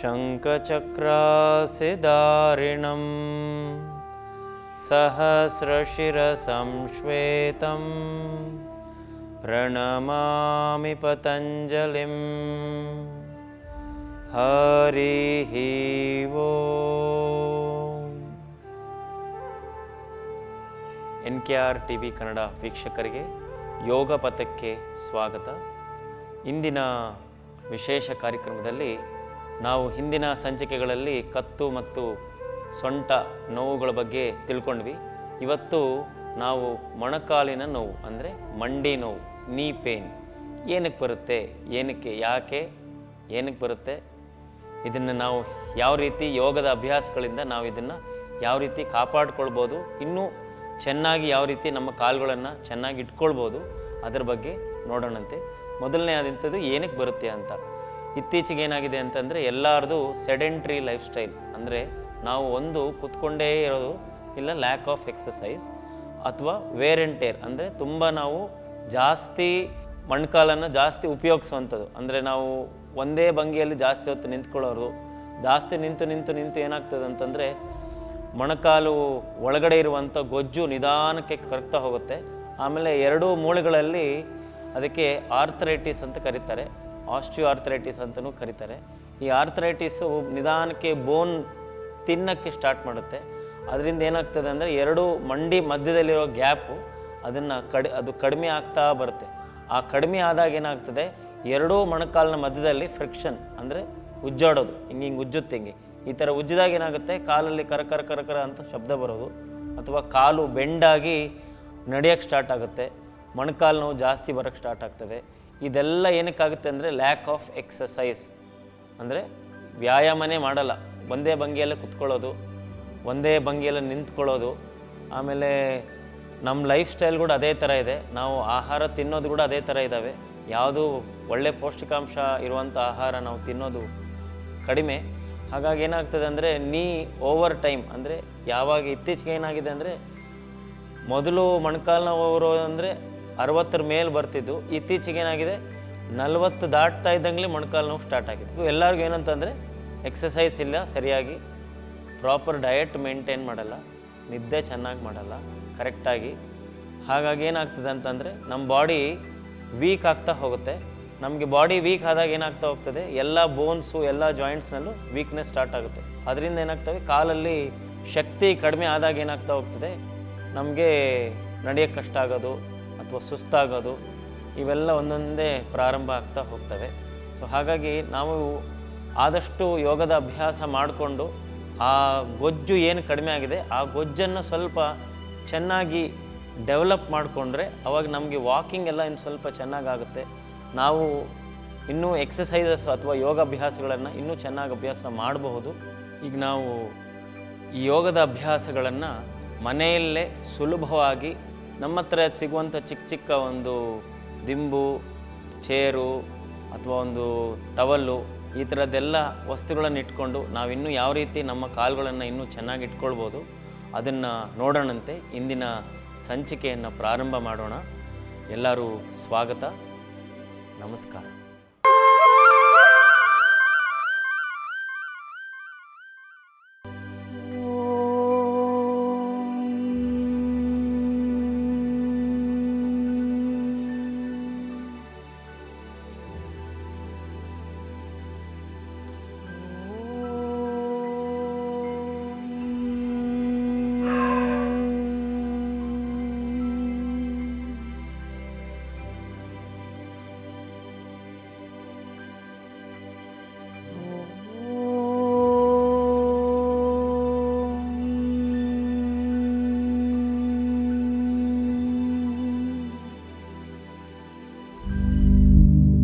शङ्खचक्रासिदारिणं सहस्रशिरसंश्वेतं प्रणमामि पतञ्जलिं हरिः ಓಂ N K R T V Kannada ವೀಕ್ಷಕರಿಗೆ ಯೋಗ ಪಥಕ್ಕೆ ಸ್ವಾಗತ ಇಂದಿನ ವಿಶೇಷ ಕಾರ್ಯಕ್ರಮದಲ್ಲಿ ನಾವು ಹಿಂದಿನ ಸಂಚಿಕೆಗಳಲ್ಲಿ ಕತ್ತು ಮತ್ತು ಸೊಂಟ ನೋವುಗಳ ಬಗ್ಗೆ ತಿಳ್ಕೊಂಡ್ವಿ. ಇವತ್ತು ನಾವು ಮೊಣಕಾಲಿನ ನೋವು, ಅಂದರೆ ಮಂಡಿ ನೋವು ನೀ ಪೇನ್ ಏನಕ್ಕೆ ಬರುತ್ತೆ, ಏನಕ್ಕೆ, ಯಾಕೆ, ಏನಕ್ಕೆ ಬರುತ್ತೆ? ಇದನ್ನು ನಾವು ಯಾವ ರೀತಿ ಯೋಗದ ಅಭ್ಯಾಸಗಳಿಂದ ನಾವು ಇದನ್ನು ಯಾವ ರೀತಿ ಕಾಪಾಡ್ಕೊಳ್ಬೋದು, ಇನ್ನೂ ಚೆನ್ನಾಗಿ ಯಾವ ರೀತಿ ನಮ್ಮ ಕಾಲುಗಳನ್ನು ಚೆನ್ನಾಗಿ ಇಟ್ಕೊಳ್ಬೋದು, ಅದರ ಬಗ್ಗೆ ನೋಡೋಣಂತೆ. ಮೊದಲನೇ ಆದಂಥದ್ದು ಏನಕ್ಕೆ ಬರುತ್ತೆ ಅಂತ. ಇತ್ತೀಚೆಗೆ ಏನಾಗಿದೆ ಅಂತಂದರೆ ಎಲ್ಲರದು ಸೆಡೆಂಟ್ರಿ ಲೈಫ್ ಸ್ಟೈಲ್ ಅಂದರೆ ನಾವು ಒಂದು ಕೂತ್ಕೊಂಡೇ ಇರೋದು ಇಲ್ಲ ಲ್ಯಾಕ್ ಆಫ್ ಎಕ್ಸಸೈಸ್ ಅಥವಾ ವೇರ್ ಆ್ಯಂಡ್ ಟೇರ್ ಅಂದರೆ ತುಂಬ ನಾವು ಜಾಸ್ತಿ ಮಣ್ಕಾಲನ್ನು ಜಾಸ್ತಿ ಉಪಯೋಗಿಸುವಂಥದ್ದು. ಅಂದರೆ ನಾವು ಒಂದೇ ಭಂಗಿಯಲ್ಲಿ ಜಾಸ್ತಿ ಹೊತ್ತು ನಿಂತ್ಕೊಳ್ಳೋರು, ಜಾಸ್ತಿ ನಿಂತು ನಿಂತು ನಿಂತು ಏನಾಗ್ತದೆ ಅಂತಂದರೆ ಮೊಣಕಾಲು ಒಳಗಡೆ ಇರುವಂಥ ಗೊಜ್ಜು ನಿಧಾನಕ್ಕೆ ಕರಗ್ತಾ ಹೋಗುತ್ತೆ. ಆಮೇಲೆ ಎರಡೂ ಮೂಳೆಗಳಲ್ಲಿ ಅದಕ್ಕೆ ಆರ್ಥರೈಟಿಸ್ ಅಂತ ಕರೀತಾರೆ. ಆಸ್ಟಿಯೋ ಆರ್ಥರೈಟಿಸ್ ಅಂತಲೂ ಕರೀತಾರೆ. ಈ ಆರ್ಥರೈಟಿಸು ನಿಧಾನಕ್ಕೆ ಬೋನ್ ತಿನ್ನಕ್ಕೆ ಸ್ಟಾರ್ಟ್ ಮಾಡುತ್ತೆ. ಅದರಿಂದ ಏನಾಗ್ತದೆ ಅಂದರೆ ಎರಡು ಮಂಡಿ ಮಧ್ಯದಲ್ಲಿರೋ ಗ್ಯಾಪು ಅದನ್ನು ಕಡಿ, ಅದು ಕಡಿಮೆ ಆಗ್ತಾ ಬರುತ್ತೆ. ಆ ಕಡಿಮೆ ಆದಾಗ ಏನಾಗ್ತದೆ, ಎರಡೂ ಮೊಣಕಾಲಿನ ಮಧ್ಯದಲ್ಲಿ ಫ್ರಿಕ್ಷನ್ ಅಂದರೆ ಉಜ್ಜಾಡೋದು, ಹಿಂಗೆ ಹಿಂಗೆ ಉಜ್ಜುತ್ತೆ ಹಿಂಗೆ. ಈ ಥರ ಉಜ್ಜಿದಾಗ ಏನಾಗುತ್ತೆ, ಕಾಲಲ್ಲಿ ಕರ ಕರ ಕರ ಕರ ಅಂತ ಶಬ್ದ ಬರೋದು, ಅಥವಾ ಕಾಲು ಬೆಂಡಾಗಿ ನಡೆಯೋಕ್ಕೆ ಸ್ಟಾರ್ಟ್ ಆಗುತ್ತೆ, ಮೊಣಕಾಲು ನೋವು ಜಾಸ್ತಿ ಬರೋಕ್ಕೆ ಸ್ಟಾರ್ಟ್ ಆಗ್ತದೆ. ಇದೆಲ್ಲ ಏನಕ್ಕಾಗುತ್ತೆ ಅಂದರೆ ಲ್ಯಾಕ್ ಆಫ್ ಎಕ್ಸಸೈಸ್ ಅಂದರೆ ವ್ಯಾಯಾಮನೇ ಮಾಡಲ್ಲ. ಒಂದೇ ಭಂಗಿಯಲ್ಲೇ ಕುತ್ಕೊಳ್ಳೋದು, ಒಂದೇ ಭಂಗಿಯಲ್ಲೇ ನಿಂತ್ಕೊಳ್ಳೋದು, ಆಮೇಲೆ ನಮ್ಮ ಲೈಫ್ ಸ್ಟೈಲ್ ಕೂಡ ಅದೇ ಥರ ಇದೆ. ನಾವು ಆಹಾರ ತಿನ್ನೋದು ಕೂಡ ಅದೇ ಥರ ಇದ್ದಾವೆ ಯಾವುದು ಒಳ್ಳೆ ಪೌಷ್ಟಿಕಾಂಶ ಇರುವಂಥ ಆಹಾರ ನಾವು ತಿನ್ನೋದು ಕಡಿಮೆ. ಹಾಗಾಗಿ ಏನಾಗ್ತದೆ ಅಂದರೆ ನೀ ಓವರ್ ಟೈಮ್ ಅಂದರೆ ಯಾವಾಗ ಇತ್ತೀಚೆಗೆ ಏನಾಗಿದೆ ಅಂದರೆ ಮೊದಲು ಮೊಣಕಾಲು ನೋವು ಅಂದರೆ ಅರವತ್ತರ ಮೇಲೆ ಬರ್ತಿದ್ದು, ಇತ್ತೀಚೆಗೆ ಏನಾಗಿದೆ? ನಲವತ್ತು ದಾಟ್ತಾ ಇದ್ದಂಗೆ ಮೊಣಕಾಲು ನೋವು ಸ್ಟಾರ್ಟ್ ಆಗಿದೆ. ಎಲ್ಲರಿಗೂ ಏನಂತಂದರೆ ಎಕ್ಸಸೈಸ್ ಇಲ್ಲ, ಸರಿಯಾಗಿ ಪ್ರಾಪರ್ ಡಯಟ್ ಮೇಂಟೈನ್ ಮಾಡಲ್ಲ, ನಿದ್ದೆ ಚೆನ್ನಾಗಿ ಮಾಡಲ್ಲ ಕರೆಕ್ಟಾಗಿ ಹಾಗಾಗಿ ಏನಾಗ್ತದೆ ಅಂತಂದರೆ ನಮ್ಮ ಬಾಡಿ ವೀಕ್ ಆಗ್ತಾ ಹೋಗುತ್ತೆ. ನಮಗೆ ಬಾಡಿ ವೀಕ್ ಆದಾಗ ಏನಾಗ್ತಾ ಹೋಗ್ತದೆ? ಎಲ್ಲ ಬೋನ್ಸು ಎಲ್ಲ ಜಾಯಿಂಟ್ಸ್ನಲ್ಲೂ ವೀಕ್ನೆಸ್ ಸ್ಟಾರ್ಟ್ ಆಗುತ್ತೆ. ಅದರಿಂದ ಏನಾಗ್ತವೆ? ಕಾಲಲ್ಲಿ ಶಕ್ತಿ ಕಡಿಮೆ ಆದಾಗ ಏನಾಗ್ತಾ ಹೋಗ್ತದೆ? ನಮಗೆ ನಡೆಯೋಕ್ಕೆ ಕಷ್ಟ ಆಗೋದು ಅಥವಾ ಸುಸ್ತಾಗೋದು ಇವೆಲ್ಲ ಒಂದೊಂದೇ ಪ್ರಾರಂಭ ಆಗ್ತಾ ಹೋಗ್ತವೆ. ಸೊ ಹಾಗಾಗಿ ನಾವು ಆದಷ್ಟು ಯೋಗದ ಅಭ್ಯಾಸ ಮಾಡಿಕೊಂಡು ಆ ಗೊಜ್ಜು ಏನು ಕಡಿಮೆ ಆಗಿದೆ, ಆ ಗೊಜ್ಜನ್ನು ಸ್ವಲ್ಪ ಚೆನ್ನಾಗಿ ಡೆವಲಪ್ ಮಾಡಿಕೊಂಡ್ರೆ ಅವಾಗ ನಮಗೆ ವಾಕಿಂಗ್ ಎಲ್ಲ ಇನ್ನು ಸ್ವಲ್ಪ ಚೆನ್ನಾಗಾಗುತ್ತೆ. ನಾವು ಇನ್ನೂ ಎಕ್ಸಸೈಸಸ್ ಅಥವಾ ಯೋಗಾಭ್ಯಾಸಗಳನ್ನು ಇನ್ನೂ ಚೆನ್ನಾಗಿ ಅಭ್ಯಾಸ ಮಾಡಬಹುದು. ಈಗ ನಾವು ಈ ಯೋಗದ ಅಭ್ಯಾಸಗಳನ್ನು ಮನೆಯಲ್ಲೇ ಸುಲಭವಾಗಿ ನಮ್ಮ ಹತ್ರ ಸಿಗುವಂಥ ಚಿಕ್ಕ ಚಿಕ್ಕ ಒಂದು ದಿಂಬು, ಚೇರು ಅಥವಾ ಒಂದು ಟವಲ್ಲು ಈ ಥರದ್ದೆಲ್ಲ ವಸ್ತುಗಳನ್ನು ಇಟ್ಕೊಂಡು ನಾವಿನ್ನೂ ಯಾವ ರೀತಿ ನಮ್ಮ ಕಾಲುಗಳನ್ನು ಇನ್ನೂ ಚೆನ್ನಾಗಿ ಇಟ್ಕೊಳ್ಬೋದು ಅದನ್ನು ನೋಡೋಣಂತೆ. ಇಂದಿನ ಸಂಚಿಕೆಯನ್ನು ಪ್ರಾರಂಭ ಮಾಡೋಣ. ಎಲ್ಲರೂ ಸ್ವಾಗತ. ನಮಸ್ಕಾರ.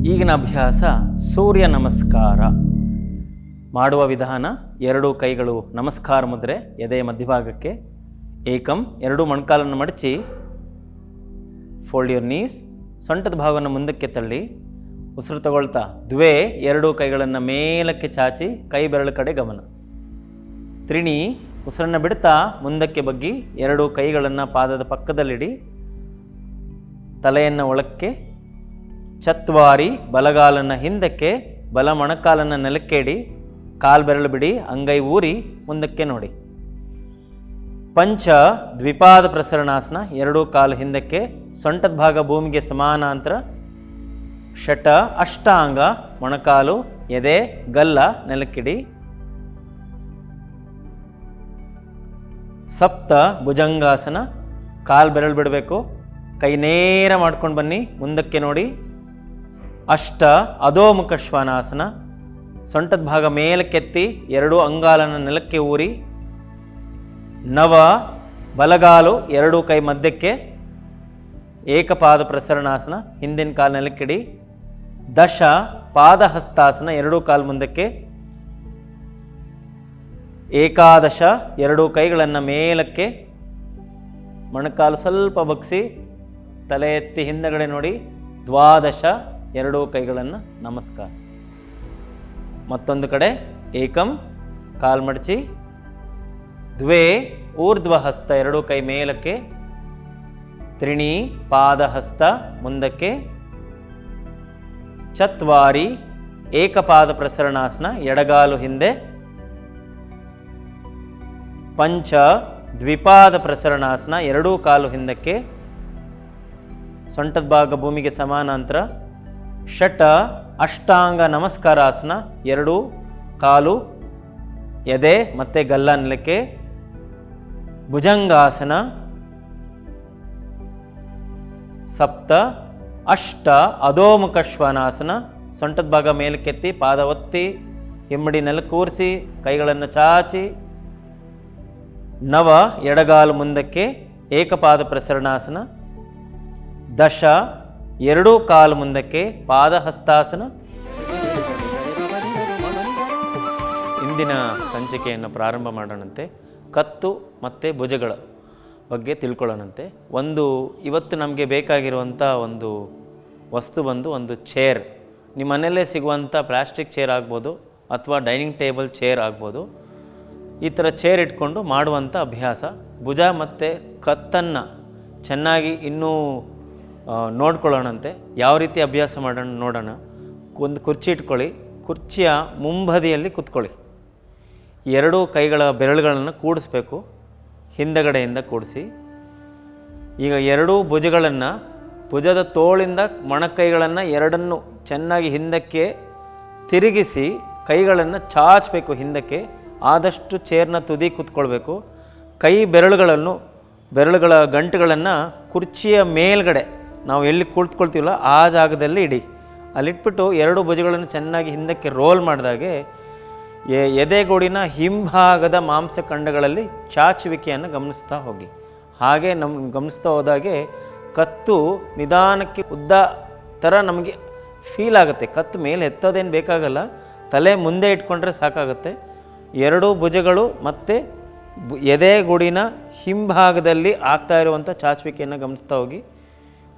ಈಗಿನ ಅಭ್ಯಾಸ ಸೂರ್ಯ ನಮಸ್ಕಾರ. ಮಾಡುವ ವಿಧಾನ ಎರಡು ಕೈಗಳು ನಮಸ್ಕಾರ ಮುದ್ರೆ, ಎದೆಯ ಮಧ್ಯಭಾಗಕ್ಕೆ ಏಕಂ, ಎರಡು ಮೊಣಕಾಲನ್ನು ಮಡಚಿ ಫೋಲ್ಡ್ ಯುವರ್ ನೀಸ್ ಸೊಂಟದ ಭಾಗವನ್ನು ಮುಂದಕ್ಕೆ ತಳ್ಳಿ, ಉಸಿರು ತಗೊಳ್ತಾ ದ್ವೇ ಎರಡು ಕೈಗಳನ್ನು ಮೇಲಕ್ಕೆ ಚಾಚಿ ಕೈ ಬೆರಳು ಕಡೆ ಗಮನ. ತ್ರಿಣಿ ಉಸಿರನ್ನು ಬಿಡ್ತಾ ಮುಂದಕ್ಕೆ ಬಗ್ಗಿ ಎರಡು ಕೈಗಳನ್ನು ಪಾದದ ಪಕ್ಕದಲ್ಲಿಡಿ ತಲೆಯನ್ನು ಒಳಕ್ಕೆ ಚತ್ವಾರಿ ಬಲಗಾಲನ್ನು ಹಿಂದಕ್ಕೆ ಬಲ ಮೊಣಕಾಲನ್ನು ನೆಲಕ್ಕೇಡಿ, ಕಾಲು ಬೆರಳು ಬಿಡಿ, ಅಂಗೈ ಊರಿ ಮುಂದಕ್ಕೆ ನೋಡಿ. ಪಂಚ ದ್ವಿಪಾದ ಪ್ರಸರಣಾಸನ ಎರಡೂ ಕಾಲು ಹಿಂದಕ್ಕೆ, ಸೊಂಟದ ಭಾಗ ಭೂಮಿಗೆ ಸಮಾನಾಂತರ. ಷಟ ಅಷ್ಟಾಂಗ ಮೊಣಕಾಲು, ಎದೆ ಗಲ್ಲ ನೆಲಕ್ಕಿಡಿ. ಸಪ್ತ ಭುಜಂಗಾಸನ ಕಾಲು ಬೆರಳು ಬಿಡಬೇಕು. ಕೈ ನೇರ ಮಾಡ್ಕೊಂಡು ಬನ್ನಿ, ಮುಂದಕ್ಕೆ ನೋಡಿ. ಅಷ್ಟ ಅಧೋಮುಖ ಶ್ವಾನಾಸನ ಸೊಂಟದ ಭಾಗ ಮೇಲಕ್ಕೆತ್ತಿ ಎರಡೂ ಅಂಗಾಲನ ನೆಲಕ್ಕೆ ಊರಿ ನವ ಬಲಗಾಲು ಎರಡೂ ಕೈ ಮಧ್ಯಕ್ಕೆ ಏಕಪಾದ ಪ್ರಸರಣಾಸನ ಹಿಂದಿನ ಕಾಲು ನೆಲಕ್ಕಿಡಿ ದಶ ಪಾದಹಸ್ತಾಸನ ಎರಡೂ ಕಾಲು ಮುಂದಕ್ಕೆ ಏಕಾದಶ ಎರಡೂ ಕೈಗಳನ್ನು ಮೇಲಕ್ಕೆ ಮೊಣಕಾಲು ಸ್ವಲ್ಪ ಬಗ್ಸಿ ತಲೆ ಎತ್ತಿ ಹಿಂದಗಡೆ ನೋಡಿ ದ್ವಾದಶ ಎರಡೂ ಕೈಗಳನ್ನು ನಮಸ್ಕಾರ. ಮತ್ತೊಂದು ಕಡೆ, ಏಕಂ ಕಾಲ್ ಮಡಚಿ ದ್ವೇ ಊರ್ಧ್ವ ಹಸ್ತ ಎರಡೂ ಕೈ ಮೇಲಕ್ಕೆ, ತ್ರಿಣಿ, ಪಾದಹಸ್ತ ಮುಂದಕ್ಕೆ, ಚತ್ವಾರಿ, ಏಕಪಾದ ಪ್ರಸರಣಾಸನ ಎಡಗಾಲು ಹಿಂದೆ, ಪಂಚ, ದ್ವಿಪಾದ ಪ್ರಸರಣಾಸನ ಎರಡೂ ಕಾಲು ಹಿಂದಕ್ಕೆ, ಸೊಂಟದ ಭಾಗ ಭೂಮಿಗೆ ಸಮಾನಾಂತರ ಷಟ ಅಷ್ಟಾಂಗ ನಮಸ್ಕಾರಾಸನ, ಎರಡು, ಕಾಲು, ಎದೆ ಮತ್ತೆ ಗಲ್ಲ ನೆಲಕ್ಕೆ, ಭುಜಂಗಾಸನ, ಸಪ್ತ, ಅಷ್ಟ, ಅಧೋಮುಖ ಶ್ವಾನಾಸನ, ಸೊಂಟದ ಭಾಗ ಮೇಲಕ್ಕೆತ್ತಿ, ಪಾದ ಒತ್ತಿ ಹಿಮ್ಮಡಿ ನೆಲ ಕೂರಿಸಿ, ಕೈಗಳನ್ನು ಚಾಚಿ, ನವ ಎಡಗಾಲು ಮುಂದಕ್ಕೆ ಏಕಪಾದ ಪ್ರಸರಣಾಸನ, ದಶ ಎರಡೂ ಕಾಲು ಮುಂದಕ್ಕೆ ಪಾದಹಸ್ತಾಸನ. ಇಂದಿನ ಸಂಚಿಕೆಯನ್ನು ಪ್ರಾರಂಭ ಮಾಡೋಣಂತೆ. ಕತ್ತು ಮತ್ತು ಭುಜಗಳ ಬಗ್ಗೆ ತಿಳ್ಕೊಳ್ಳೋಣಂತೆ. ಒಂದು, ಇವತ್ತು ನಮಗೆ ಬೇಕಾಗಿರುವಂಥ ಒಂದು ವಸ್ತು ಬಂದು ಒಂದು ಚೇರ್ ನಿಮ್ಮ ಮನೆಯಲ್ಲೇ ಸಿಗುವಂಥ ಪ್ಲಾಸ್ಟಿಕ್ ಚೇರ್ ಆಗ್ಬೋದು ಅಥವಾ ಡೈನಿಂಗ್ ಟೇಬಲ್ ಚೇರ್ ಆಗ್ಬೋದು. ಈ ಥರ ಚೇರ್ ಇಟ್ಕೊಂಡು ಮಾಡುವಂಥ ಅಭ್ಯಾಸ. ಭುಜ ಮತ್ತು ಕತ್ತನ್ನು ಚೆನ್ನಾಗಿ ಇನ್ನೂ ನೋಡ್ಕೊಳ್ಳೋಣಂತೆ. ಯಾವ ರೀತಿ ಅಭ್ಯಾಸ ಮಾಡೋಣ ನೋಡೋಣ. ಒಂದು ಕುರ್ಚಿ ಇಟ್ಕೊಳ್ಳಿ. ಕುರ್ಚಿಯ ಮುಂಬದಿಯಲ್ಲಿ ಕುತ್ಕೊಳ್ಳಿ. ಎರಡೂ ಕೈಗಳ ಬೆರಳುಗಳನ್ನು ಕೂಡಿಸ್ಬೇಕು. ಹಿಂದಗಡೆಯಿಂದ ಕೂಡಿಸಿ. ಈಗ ಎರಡೂ ಭುಜಗಳನ್ನು, ಭುಜದ ತೋಳಿಂದ ಮೊಣಕೈಗಳನ್ನು ಎರಡನ್ನು ಚೆನ್ನಾಗಿ ಹಿಂದಕ್ಕೆ ತಿರುಗಿಸಿ, ಕೈಗಳನ್ನು ಚಾಚಬೇಕು ಹಿಂದಕ್ಕೆ. ಆದಷ್ಟು ಚೇರ್ನ ತುದಿ ಕೂತ್ಕೊಳ್ಬೇಕು. ಕೈ ಬೆರಳುಗಳನ್ನು, ಬೆರಳುಗಳ ಗಂಟುಗಳನ್ನು ಕುರ್ಚಿಯ ಮೇಲ್ಗಡೆ ನಾವು ಎಲ್ಲಿ ಕುಳಿತುಕೊಳ್ತೀವಲ್ಲ ಆ ಜಾಗದಲ್ಲಿ ಇಡಿ. ಅಲ್ಲಿಟ್ಬಿಟ್ಟು ಎರಡು ಭುಜಗಳನ್ನು ಚೆನ್ನಾಗಿ ಹಿಂದಕ್ಕೆ ರೋಲ್ ಮಾಡಿದಾಗೆ ಎದೆಗೂಡಿನ ಹಿಂಭಾಗದ ಮಾಂಸಖಂಡಗಳಲ್ಲಿ ಚಾಚುವಿಕೆಯನ್ನು ಗಮನಿಸ್ತಾ ಹೋಗಿ. ಹಾಗೆ ನಮ್ಮ ಗಮನಿಸ್ತಾ ಹೋದಾಗೆ ಕತ್ತು ನಿಧಾನಕ್ಕೆ ಉದ್ದ ಥರ ನಮಗೆ ಫೀಲ್ ಆಗುತ್ತೆ. ಕತ್ತು ಮೇಲೆ ಎತ್ತೋದೇನು ಬೇಕಾಗಲ್ಲ. ತಲೆ ಮುಂದೆ ಇಟ್ಕೊಂಡ್ರೆ ಸಾಕಾಗುತ್ತೆ. ಎರಡೂ ಭುಜಗಳು ಮತ್ತು ಎದೆಗೂಡಿನ ಹಿಂಭಾಗದಲ್ಲಿ ಆಗ್ತಾ ಇರುವಂಥ ಚಾಚುವಿಕೆಯನ್ನು ಗಮನಿಸ್ತಾ ಹೋಗಿ.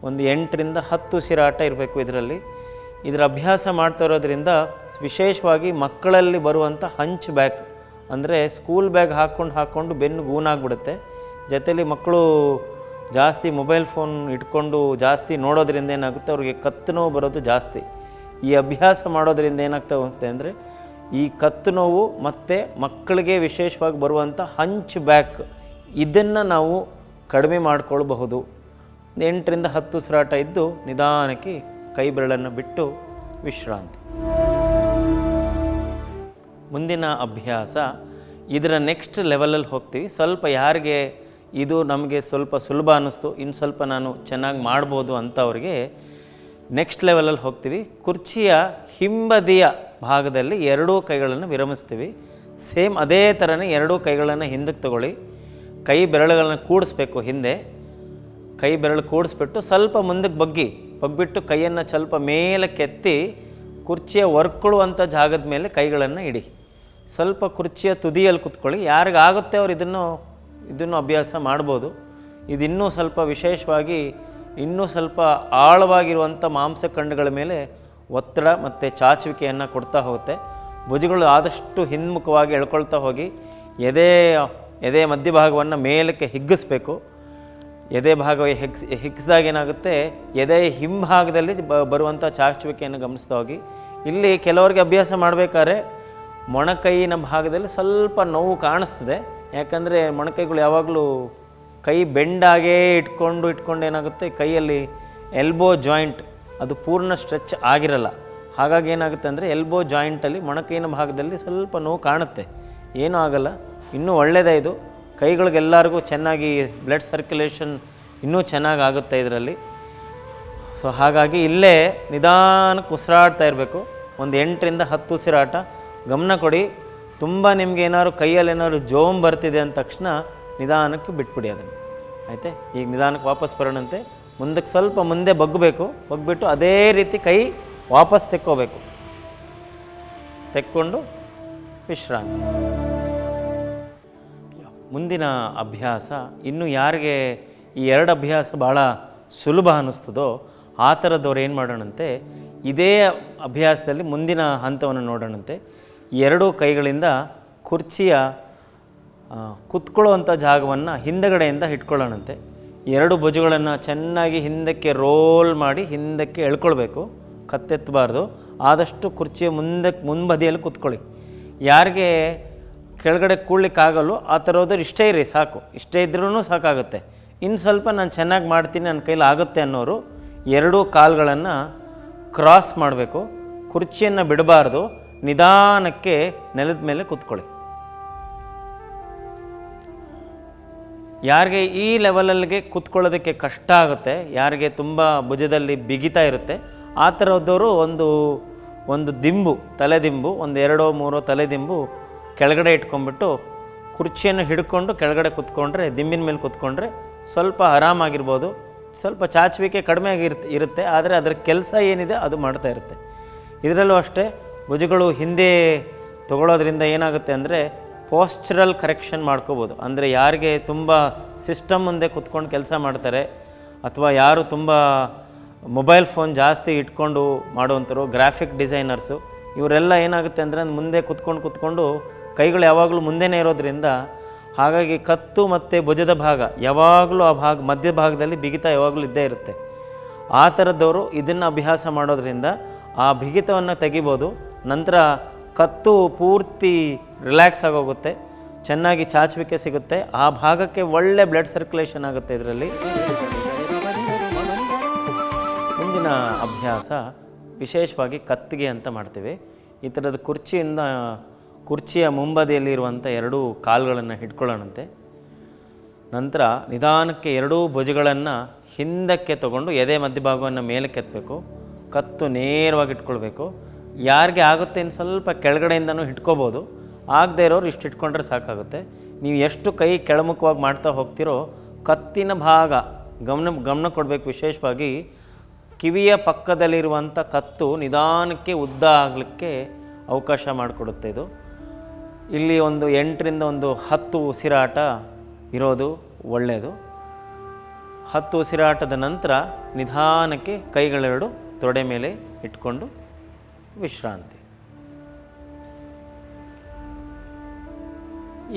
ಒಂದು ಎಂಟರಿಂದ ಹತ್ತು ಸಿರಾಟ ಇರಬೇಕು ಇದರಲ್ಲಿ. ಇದರ ಅಭ್ಯಾಸ ಮಾಡ್ತಾ ಇರೋದ್ರಿಂದ ವಿಶೇಷವಾಗಿ ಮಕ್ಕಳಲ್ಲಿ ಬರುವಂಥ ಹಂಚ್ ಬ್ಯಾಕ್ ಅಂದರೆ ಸ್ಕೂಲ್ ಬ್ಯಾಗ್ ಹಾಕ್ಕೊಂಡು ಹಾಕ್ಕೊಂಡು ಬೆನ್ನು ಗೂನಾಗ್ಬಿಡುತ್ತೆ. ಜೊತೆಲಿ ಮಕ್ಕಳು ಜಾಸ್ತಿ ಮೊಬೈಲ್ ಫೋನ್ ಇಟ್ಕೊಂಡು ಜಾಸ್ತಿ ನೋಡೋದ್ರಿಂದ ಏನಾಗುತ್ತೆ, ಅವ್ರಿಗೆ ಕತ್ತು ನೋವು ಬರೋದು ಜಾಸ್ತಿ. ಈ ಅಭ್ಯಾಸ ಮಾಡೋದ್ರಿಂದ ಏನಾಗ್ತಾ ಹೋಗುತ್ತೆ ಅಂದರೆ, ಈ ಕತ್ತು ನೋವು ಮತ್ತು ಮಕ್ಕಳಿಗೆ ವಿಶೇಷವಾಗಿ ಬರುವಂಥ ಹಂಚ್ ಬ್ಯಾಕ್ ಇದನ್ನು ನಾವು ಕಡಿಮೆ ಮಾಡಿಕೊಳ್ಬಹುದು. ಎಂಟರಿಂದ ಹತ್ತು ಉಸಿರಾಟ ಇದ್ದು ನಿಧಾನಕ್ಕೆ ಕೈ ಬೆರಳನ್ನು ಬಿಟ್ಟು ವಿಶ್ರಾಂತಿ. ಮುಂದಿನ ಅಭ್ಯಾಸ, ಇದರ ನೆಕ್ಸ್ಟ್ ಲೆವೆಲಲ್ಲಿ ಹೋಗ್ತೀವಿ. ಸ್ವಲ್ಪ ಯಾರಿಗೆ ಇದು ನಮಗೆ ಸ್ವಲ್ಪ ಸುಲಭ ಅನ್ನಿಸ್ತು, ಇನ್ನು ಸ್ವಲ್ಪ ನಾನು ಚೆನ್ನಾಗಿ ಮಾಡ್ಬೋದು ಅಂತವ್ರಿಗೆ ನೆಕ್ಸ್ಟ್ ಲೆವೆಲಲ್ಲಿ ಹೋಗ್ತೀವಿ. ಕುರ್ಚಿಯ ಹಿಂಬದಿಯ ಭಾಗದಲ್ಲಿ ಎರಡೂ ಕೈಗಳನ್ನು ವಿರಮಿಸ್ತೀವಿ. ಸೇಮ್ ಅದೇ ಥರನೇ ಎರಡೂ ಕೈಗಳನ್ನು ಹಿಂದಕ್ಕೆ ತಗೊಳ್ಳಿ. ಕೈ ಬೆರಳುಗಳನ್ನು ಕೂಡಿಸ್ಬೇಕು ಹಿಂದೆ. ಕೈ ಬೆರಳು ಕೂಡಿಸ್ಬಿಟ್ಟು ಸ್ವಲ್ಪ ಮುಂದಕ್ಕೆ ಬಗ್ಗಿ, ಬಗ್ಬಿಟ್ಟು ಕೈಯನ್ನು ಸ್ವಲ್ಪ ಮೇಲಕ್ಕೆತ್ತಿ ಕುರ್ಚಿಯ ವರ್ಕೊಳ್ಳುವಂಥ ಜಾಗದ ಮೇಲೆ ಕೈಗಳನ್ನು ಇಡಿ. ಸ್ವಲ್ಪ ಕುರ್ಚಿಯ ತುದಿಯಲ್ಲಿ ಕುತ್ಕೊಳ್ಳಿ. ಯಾರಿಗಾಗುತ್ತೆ ಅವ್ರು ಇದನ್ನು ಇದನ್ನು ಅಭ್ಯಾಸ ಮಾಡ್ಬೋದು. ಇದಿನ್ನೂ ಸ್ವಲ್ಪ ವಿಶೇಷವಾಗಿ, ಇನ್ನೂ ಸ್ವಲ್ಪ ಆಳವಾಗಿರುವಂಥ ಮಾಂಸಖಂಡಗಳ ಮೇಲೆ ಒತ್ತಡ ಮತ್ತು ಚಾಚುವಿಕೆಯನ್ನು ಕೊಡ್ತಾ ಹೋಗುತ್ತೆ. ಭುಜಗಳು ಆದಷ್ಟು ಹಿನ್ಮುಖವಾಗಿ ಎಳ್ಕೊಳ್ತಾ ಹೋಗಿ, ಎದೆ ಎದೆ ಮಧ್ಯಭಾಗವನ್ನು ಮೇಲಕ್ಕೆ ಹಿಗ್ಗಿಸ್ಬೇಕು. ಎದೆ ಭಾಗ ಹೆಕ್ಸ್ ಹಿಗ್ಸಿದಾಗ ಏನಾಗುತ್ತೆ? ಎದೆ ಹಿಂಭಾಗದಲ್ಲಿ ಬ ಬರುವಂಥ ಚಾಚುವಿಕೆಯನ್ನು ಗಮನಿಸ್ತಾ ಹೋಗಿ. ಇಲ್ಲಿ ಕೆಲವರಿಗೆ ಅಭ್ಯಾಸ ಮಾಡಬೇಕಾದ್ರೆ ಮೊಣಕೈಯಿನ ಭಾಗದಲ್ಲಿ ಸ್ವಲ್ಪ ನೋವು ಕಾಣಿಸ್ತದೆ. ಯಾಕಂದರೆ ಮೊಣಕೈಗಳು ಯಾವಾಗಲೂ ಕೈ ಬೆಂಡಾಗೇ ಇಟ್ಕೊಂಡು ಇಟ್ಕೊಂಡು ಏನಾಗುತ್ತೆ? ಕೈಯಲ್ಲಿ ಎಲ್ಬೋ ಜಾಯಿಂಟ್ ಅದು ಪೂರ್ಣ ಸ್ಟ್ರೆಚ್ ಆಗಿರಲ್ಲ. ಹಾಗಾಗಿ ಏನಾಗುತ್ತೆ ಅಂದರೆ ಎಲ್ಬೋ ಜಾಯಿಂಟಲ್ಲಿ ಮೊಣಕೈನ ಭಾಗದಲ್ಲಿ ಸ್ವಲ್ಪ ನೋವು ಕಾಣುತ್ತೆ. ಏನೂ ಆಗಲ್ಲ. ಇನ್ನೂ ಒಳ್ಳೆಯದೇ ಇದು. ಕೈಗಳಿಗೆಲ್ಲರಿಗೂ ಚೆನ್ನಾಗಿ ಬ್ಲಡ್ ಸರ್ಕ್ಯುಲೇಷನ್ ಇನ್ನೂ ಚೆನ್ನಾಗಿ ಆಗುತ್ತೆ ಇದರಲ್ಲಿ. ಸೊ ಹಾಗಾಗಿ ಇಲ್ಲೇ ನಿಧಾನಕ್ಕೆ ಉಸಿರಾಡ್ತಾ ಇರಬೇಕು. ಒಂದು ಎಂಟರಿಂದ ಹತ್ತು ಉಸಿರಾಟ. ಗಮನ ಕೊಡಿ. ತುಂಬ ನಿಮಗೆ ಏನಾದ್ರು ಕೈಯಲ್ಲಿ ಏನಾದ್ರು ಜೋಮ್ ಬರ್ತಿದೆ ಅಂದ ತಕ್ಷಣ ನಿಧಾನಕ್ಕೆ ಬಿಟ್ಬಿಡಿ ಅದನ್ನು. ಆಯಿತೆ? ಈಗ ನಿಧಾನಕ್ಕೆ ವಾಪಸ್ ಬರೋಣಂತೆ. ಮುಂದಕ್ಕೆ ಸ್ವಲ್ಪ ಮುಂದೆ ಬಗ್ಗಬೇಕು. ಬಗ್ಬಿಟ್ಟು ಅದೇ ರೀತಿ ಕೈ ವಾಪಸ್ ತೆಕ್ಕೋಬೇಕು. ತೆಕ್ಕೊಂಡು ವಿಶ್ರಾಂತಿ. ಮುಂದಿನ ಅಭ್ಯಾಸ, ಇನ್ನು ಯಾರಿಗೆ ಈ ಎರಡು ಅಭ್ಯಾಸ ಭಾಳ ಸುಲಭ ಅನ್ನಿಸ್ತದೋ ಆ ಥರದವ್ರು ಏನು ಮಾಡೋಣಂತೆ, ಇದೇ ಅಭ್ಯಾಸದಲ್ಲಿ ಮುಂದಿನ ಹಂತವನ್ನು ನೋಡೋಣಂತೆ. ಎರಡೂ ಕೈಗಳಿಂದ ಕುರ್ಚಿಯ ಕುತ್ಕೊಳ್ಳುವಂಥ ಜಾಗವನ್ನು ಹಿಂದಗಡೆಯಿಂದ ಇಟ್ಕೊಳ್ಳೋಣಂತೆ. ಎರಡು ಭುಜಗಳನ್ನು ಚೆನ್ನಾಗಿ ಹಿಂದಕ್ಕೆ ರೋಲ್ ಮಾಡಿ ಹಿಂದಕ್ಕೆ ಎಳ್ಕೊಳ್ಬೇಕು, ಕತ್ತೆತ್ತಬಾರ್ದು. ಆದಷ್ಟು ಕುರ್ಚಿಯ ಮುಂದಕ್ಕೆ ಮುಂಬದಿಯಲ್ಲಿ ಕುತ್ಕೊಳ್ಳಿ. ಯಾರಿಗೆ ಕೆಳಗಡೆ ಕೂಡ್ಲಿಕ್ಕಾಗಲ್ಲ ಆ ಥರದ್ದು ಇಷ್ಟೇ ಇರಿ, ಸಾಕು. ಇಷ್ಟೇ ಇದ್ರೂ ಸಾಕಾಗುತ್ತೆ. ಇನ್ನು ಸ್ವಲ್ಪ ನಾನು ಚೆನ್ನಾಗಿ ಮಾಡ್ತೀನಿ ನನ್ನ ಕೈಲಿ ಆಗುತ್ತೆ ಅನ್ನೋರು ಎರಡೂ ಕಾಲುಗಳನ್ನು ಕ್ರಾಸ್ ಮಾಡಬೇಕು. ಕುರ್ಚಿಯನ್ನು ಬಿಡಬಾರ್ದು. ನಿಧಾನಕ್ಕೆ ನೆಲದ ಮೇಲೆ ಕೂತ್ಕೊಳ್ಳಿ. ಯಾರಿಗೆ ಈ ಲೆವೆಲಲ್ಲಿಗೆ ಕೂತ್ಕೊಳ್ಳೋದಕ್ಕೆ ಕಷ್ಟ ಆಗುತ್ತೆ, ಯಾರಿಗೆ ತುಂಬ ಭುಜದಲ್ಲಿ ಬಿಗಿತಾ ಇರುತ್ತೆ, ಆ ಥರದವರು ಒಂದು ಒಂದು ದಿಂಬು ತಲೆದಿಂಬು ಒಂದು ಎರಡೋ ಮೂರೋ ತಲೆದಿಂಬು ಕೆಳಗಡೆ ಇಟ್ಕೊಂಡ್ಬಿಟ್ಟು ಕುರ್ಚಿಯನ್ನು ಹಿಡ್ಕೊಂಡು ಕೆಳಗಡೆ ಕುತ್ಕೊಂಡ್ರೆ, ದಿಂಬಿನ ಮೇಲೆ ಕುತ್ಕೊಂಡ್ರೆ ಸ್ವಲ್ಪ ಆರಾಮಾಗಿರ್ಬೋದು. ಸ್ವಲ್ಪ ಚಾಚುವಿಕೆ ಕಡಿಮೆ ಆಗಿರುತ್ತೆ ಇರುತ್ತೆ. ಆದರೆ ಅದರ ಕೆಲಸ ಏನಿದೆ ಅದು ಮಾಡ್ತಾ ಇರುತ್ತೆ. ಇದರಲ್ಲೂ ಅಷ್ಟೇ ಭುಜಗಳು ಹಿಂದೆ ತಗೊಳ್ಳೋದ್ರಿಂದ ಏನಾಗುತ್ತೆ ಅಂದರೆ ಪೋಸ್ಚರಲ್ ಕರೆಕ್ಷನ್ ಮಾಡ್ಕೋಬೋದು. ಅಂದರೆ ಯಾರಿಗೆ ತುಂಬ ಸಿಸ್ಟಮ್ ಮುಂದೆ ಕುತ್ಕೊಂಡು ಕೆಲಸ ಮಾಡ್ತಾರೆ, ಅಥವಾ ಯಾರು ತುಂಬ ಮೊಬೈಲ್ ಫೋನ್ ಜಾಸ್ತಿ ಇಟ್ಕೊಂಡು ಮಾಡುವಂಥರು ಗ್ರಾಫಿಕ್ ಡಿಸೈನರ್ಸು, ಇವರೆಲ್ಲ ಏನಾಗುತ್ತೆ ಅಂದರೆ ಮುಂದೆ ಕುತ್ಕೊಂಡು ಕುತ್ಕೊಂಡು ಕೈಗಳು ಯಾವಾಗಲೂ ಮುಂದೆನೇ ಇರೋದ್ರಿಂದ ಹಾಗಾಗಿ ಕತ್ತು ಮತ್ತು ಭುಜದ ಭಾಗ, ಯಾವಾಗಲೂ ಆ ಭಾಗ, ಮಧ್ಯ ಭಾಗದಲ್ಲಿ ಬಿಗಿತ ಯಾವಾಗಲೂ ಇದ್ದೇ ಇರುತ್ತೆ. ಆ ಥರದವರು ಇದನ್ನು ಅಭ್ಯಾಸ ಮಾಡೋದ್ರಿಂದ ಆ ಬಿಗಿತವನ್ನು ತೆಗಿಬೋದು, ನಂತರ ಕತ್ತು ಪೂರ್ತಿ ರಿಲ್ಯಾಕ್ಸ್ ಆಗೋಗುತ್ತೆ, ಚೆನ್ನಾಗಿ ಚಾಚುವಿಕೆ ಸಿಗುತ್ತೆ, ಆ ಭಾಗಕ್ಕೆ ಒಳ್ಳೆ ಬ್ಲಡ್ ಸರ್ಕ್ಯುಲೇಷನ್ ಆಗುತ್ತೆ ಇದರಲ್ಲಿ. ಮುಂದಿನ ಅಭ್ಯಾಸ ವಿಶೇಷವಾಗಿ ಕತ್ತಿಗೆ ಅಂತ ಮಾಡ್ತೀವಿ. ಈ ಥರದ ಕುರ್ಚಿಯಿಂದ ಕುರ್ಚಿಯ ಮುಂಬದಿಯಲ್ಲಿರುವಂಥ ಎರಡೂ ಕಾಲುಗಳನ್ನು ಹಿಡ್ಕೊಳ್ಳೋಣಂತೆ. ನಂತರ ನಿಧಾನಕ್ಕೆ ಎರಡೂ ಭುಜಗಳನ್ನು ಹಿಂದಕ್ಕೆ ತಗೊಂಡು ಎದೆ ಮಧ್ಯಭಾಗವನ್ನು ಮೇಲೆ ಎತ್ತಬೇಕು ಕತ್ತು ನೇರವಾಗಿ ಇಟ್ಕೊಳ್ಬೇಕು. ಯಾರಿಗೆ ಆಗುತ್ತೆ ಇನ್ನು ಸ್ವಲ್ಪ ಕೆಳಗಡೆಯಿಂದನೂ ಹಿಡ್ಕೋಬೋದು. ಆಗದೇ ಇರೋರು ಇಷ್ಟು ಇಟ್ಕೊಂಡ್ರೆ ಸಾಕಾಗುತ್ತೆ. ನೀವು ಎಷ್ಟು ಕೈ ಕೆಳಮುಖವಾಗಿ ಮಾಡ್ತಾ ಹೋಗ್ತಿರೋ ಕತ್ತಿನ ಭಾಗ ಗಮನ ಗಮನ ಕೊಡಬೇಕು ವಿಶೇಷವಾಗಿ. ಕಿವಿಯ ಪಕ್ಕದಲ್ಲಿರುವಂಥ ಕತ್ತು ನಿಧಾನಕ್ಕೆ ಉದ್ದ ಆಗಲಿಕ್ಕೆ ಅವಕಾಶ ಮಾಡಿಕೊಡುತ್ತೆ ಇದು. ಇಲ್ಲಿ ಒಂದು ಎಂಟರಿಂದ ಒಂದು ಹತ್ತು ಉಸಿರಾಟ ಇರೋದು ಒಳ್ಳೆಯದು ಹತ್ತು ಉಸಿರಾಟದ ನಂತರ ನಿಧಾನಕ್ಕೆ ಕೈಗಳೆರಡು ತೊಡೆ ಮೇಲೆ ಇಟ್ಕೊಂಡು ವಿಶ್ರಾಂತಿ.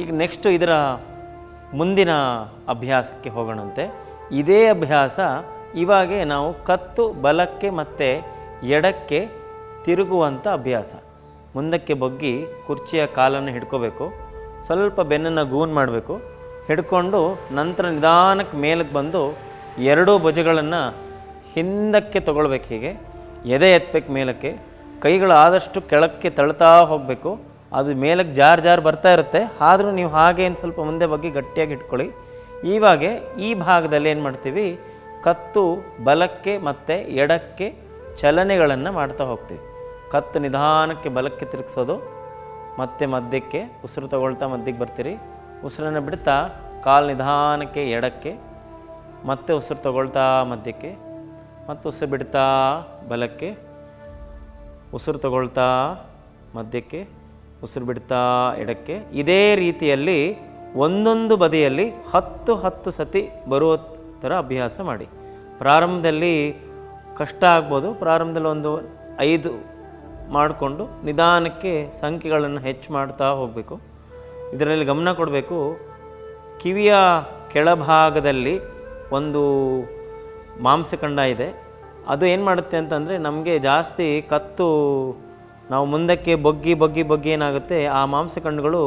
ಈಗ ನೆಕ್ಸ್ಟ್ ಇದರ ಮುಂದಿನ ಅಭ್ಯಾಸಕ್ಕೆ ಹೋಗೋಣಂತೆ. ಇದೇ ಅಭ್ಯಾಸ ಇವಾಗೆ ನಾವು ಕತ್ತು, ಬಲಕ್ಕೆ ಮತ್ತು ಎಡಕ್ಕೆ ತಿರುಗುವಂಥ ಅಭ್ಯಾಸ. ಮುಂದಕ್ಕೆ ಬಗ್ಗಿ ಕುರ್ಚಿಯ ಕಾಲನ್ನು ಹಿಡ್ಕೋಬೇಕು. ಸ್ವಲ್ಪ ಬೆನ್ನನ್ನು ಗೂನ್ ಮಾಡಬೇಕು. ಹಿಡ್ಕೊಂಡು ನಂತರ ನಿಧಾನಕ್ಕೆ ಮೇಲಕ್ಕೆ ಬಂದು ಎರಡೂ ಭುಜಗಳನ್ನು ಹಿಂದಕ್ಕೆ ತಗೊಳ್ಬೇಕು ಹೀಗೆ. ಎದೆ ಎತ್ತಬೇಕು ಮೇಲಕ್ಕೆ. ಕೈಗಳು ಆದಷ್ಟು ಕೆಳಕ್ಕೆ ತಳ್ತಾ ಹೋಗಬೇಕು. ಅದು ಮೇಲಕ್ಕೆ ಜಾರ್ ಜಾರ್ ಬರ್ತಾ ಇರುತ್ತೆ. ಆದರೂ ನೀವು ಹಾಗೆ ಸ್ವಲ್ಪ ಮುಂದೆ ಬಗ್ಗೆ ಗಟ್ಟಿಯಾಗಿ ಇಟ್ಕೊಳ್ಳಿ. ಇವಾಗೆ ಈ ಭಾಗದಲ್ಲಿ ಏನು ಮಾಡ್ತೀವಿ? ಕತ್ತು, ಬಲಕ್ಕೆ ಮತ್ತು ಎಡಕ್ಕೆ ಚಲನೆಗಳನ್ನು ಮಾಡ್ತಾ ಹೋಗ್ತೀವಿ. ಕತ್ತು ನಿಧಾನಕ್ಕೆ ಬಲಕ್ಕೆ ತಿರುಗಿಸೋದು, ಮತ್ತೆ ಮಧ್ಯಕ್ಕೆ ಉಸಿರು ತಗೊಳ್ತಾ ಮಧ್ಯಕ್ಕೆ ಬರ್ತೀರಿ. ಉಸಿರನ್ನು ಬಿಡ್ತಾ ಕಾಲು ನಿಧಾನಕ್ಕೆ ಎಡಕ್ಕೆ, ಮತ್ತೆ ಉಸಿರು ತಗೊಳ್ತಾ ಮಧ್ಯಕ್ಕೆ, ಮತ್ತು ಉಸಿರು ಬಿಡ್ತಾ ಬಲಕ್ಕೆ, ಉಸಿರು ತಗೊಳ್ತಾ ಮಧ್ಯಕ್ಕೆ, ಉಸಿರು ಬಿಡ್ತಾ ಎಡಕ್ಕೆ. ಇದೇ ರೀತಿಯಲ್ಲಿ ಒಂದೊಂದು ಬದಿಯಲ್ಲಿ ಹತ್ತು ಹತ್ತು ಸತಿ ಬರುವ ಥರ ಅಭ್ಯಾಸ ಮಾಡಿ. ಪ್ರಾರಂಭದಲ್ಲಿ ಕಷ್ಟ ಆಗ್ಬೋದು, ಪ್ರಾರಂಭದಲ್ಲಿ ಒಂದು ಐದು ಮಾಡಿಕೊಂಡು ನಿಧಾನಕ್ಕೆ ಸಂಖ್ಯೆಗಳನ್ನು ಹೆಚ್ಚು ಮಾಡ್ತಾ ಹೋಗಬೇಕು. ಇದರಲ್ಲಿ ಗಮನ ಕೊಡಬೇಕು, ಕಿವಿಯ ಕೆಳಭಾಗದಲ್ಲಿ ಒಂದು ಮಾಂಸಖಂಡ ಇದೆ. ಅದು ಏನು ಮಾಡುತ್ತೆ ಅಂತಂದರೆ ನಮಗೆ ಜಾಸ್ತಿ ಕತ್ತು, ನಾವು ಮುಂದಕ್ಕೆ ಬಗ್ಗಿ ಬಗ್ಗಿ ಬಗ್ಗಿ ಏನಾಗುತ್ತೆ, ಆ ಮಾಂಸಖಂಡಗಳು